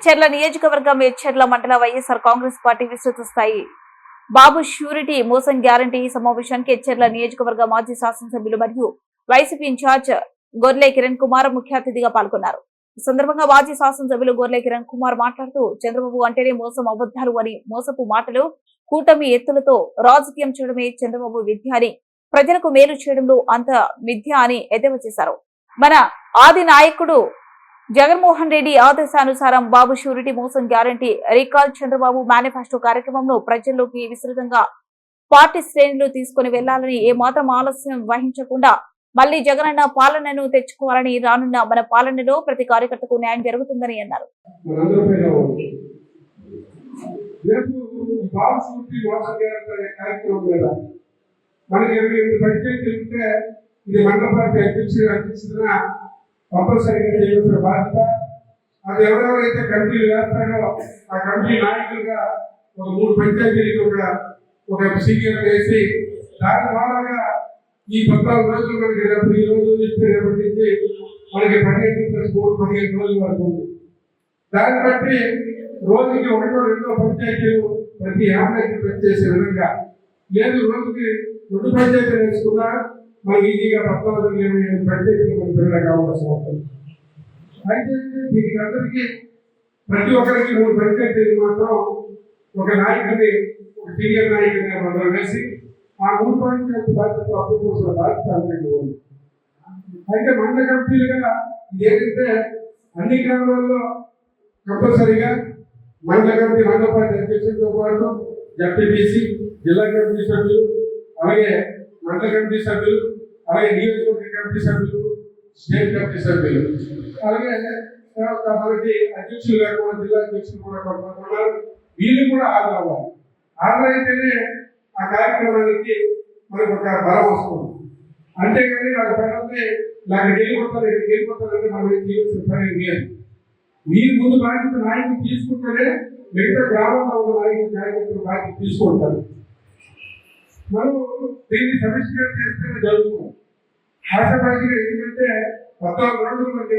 ఎచ్చెర్ల నియోజకవర్గం ఎచ్చెర్ల మండల వైఎస్ఆర్ కాంగ్రెస్ పార్టీ విస్తృత స్థాయి. బాబు షూరిటీ మోసం గ్యారంటీ ఈ సమావేశానికి ఎచ్చెర్ల నియోజకవర్గ మాజీ శాసనసభ్యులు మరియు వైసీపీ ఇన్ఛార్జ్ గొర్లే కిరణ్ కుమార్ ముఖ్య అతిథిగా పాల్గొన్నారు. ఈ సందర్భంగా మాజీ శాసనసభ్యులు గొర్లే కిరణ్ కుమార్ మాట్లాడుతూ చంద్రబాబు అంటేనే మోసం అబద్ధాలు అని మోసపు మాటలు కూటమి ఎత్తులతో రాజకీయం చేయడమే చంద్రబాబు విద్య అని ప్రజలకు మేలు చేయడంలో అంత మిథ్య అని ఎద్దేవా చేశారు. మన ఆది నాయకుడు జగన్మోహన్ రెడ్డి ఆదేశానుసారం బాబు షూరిటీ మోసం గ్యారంటీ. రీకాల్ చంద్రబాబు మేనిఫెస్టో కార్యక్రమంలో ప్రజల్లోకి విస్తృతంగా పార్టీ శ్రేణులు తీసుకుని వెళ్ళాలని ఏమాత్రం ఆలస్యం వహించకుండా మళ్ళీ జగనన్న పాలనను తెచ్చుకోవాలని రానున్న మన పాలనలో ప్రతి కార్యకర్తకు న్యాయం జరుగుతుందని అన్నారు. మనకి ఎనిమిది పంచాయతీలు ఉంటే ఇది మండల పార్టీ అధ్యక్షుడు కంపల్సరీగా చేయవలసిన బాధ్యత. అది ఎవరెవరైతే కమిటీలు వేస్తారో ఆ కమిటీ నాయకులుగా ఒక మూడు పంచాయతీలకు ఒక ఒక సీనియర్ వేసి దాని ద్వారాగా ఈ పద్నాలుగు రోజులు మనకి రేపు ఈ రోజు ఇస్తే రేపటి నుంచి మనకి పదిహేను ప్లస్ మూడు పదిహేను రోజులు వరకు ఉంది. దాన్ని బట్టి రోజుకి ఒకటో రెండో పంచాయతీలు ప్రతి యాభైకి పనిచేసే విధంగా. లేదు రోజుకి రెండు పంచాయతీలు వేసుకున్నా మనకి ఈజీగా పద్నాలుగు ఇరవై ఎనిమిది పంచాయతీలు అవకాశం అవుతుంది అయితే దీనికి అందరికీ ప్రతి ఒక్కరికి మూడు పంచాయతీలు మాత్రం ఒక నాయకుడిని ఒక సీనియర్ నాయకుడిని మనం వేసి ఆ మూడు పంచాయతీ బాధ్యత అప్పుకోసం బాధ్యత అందరికీ ఉంది అయితే మండల కమిటీలుగా ఏదైతే అన్ని గ్రామాల్లో కంపల్సరీగా మండల కమిటీ మండల పార్టీ అధ్యక్షులతో పాటు జడ్పీటీసీ జిల్లా కమిటీ సభ్యులు అలాగే మండల కమిటీ సభ్యులు అలాగే నియోజకవర్గ కమిటీ సభ్యులు స్టేట్ కమిటీ సభ్యులు అలాగే మనకి అధ్యక్షులు కూడా జిల్లా అధ్యక్షులు కూడా కొంతమంది వీళ్ళు కూడా హాజరవ్వాలి హాజరైతేనే ఆ కార్యక్రమానికి మనకు ఒక బలం వస్తుంది. అంతేగాని నాకు పని నాకు వెళ్ళిపోతారు ఇక్కడికి వెళ్ళిపోతారంటే మనం ఏం పని లేదు. మీరు ముందు బాధ్యత నాయకులు తీసుకుంటేనే మిగతా గ్రామంలో ఉన్న నాయకులు కార్యకర్తలు బాధ్యత తీసుకుంటారు. మనం దీన్ని సమిష్టిగా చేస్తేనే జరుగుతుంది. ఆశపాటిగా ఏంటంటే పద్నాలుగు రోజులు మనకి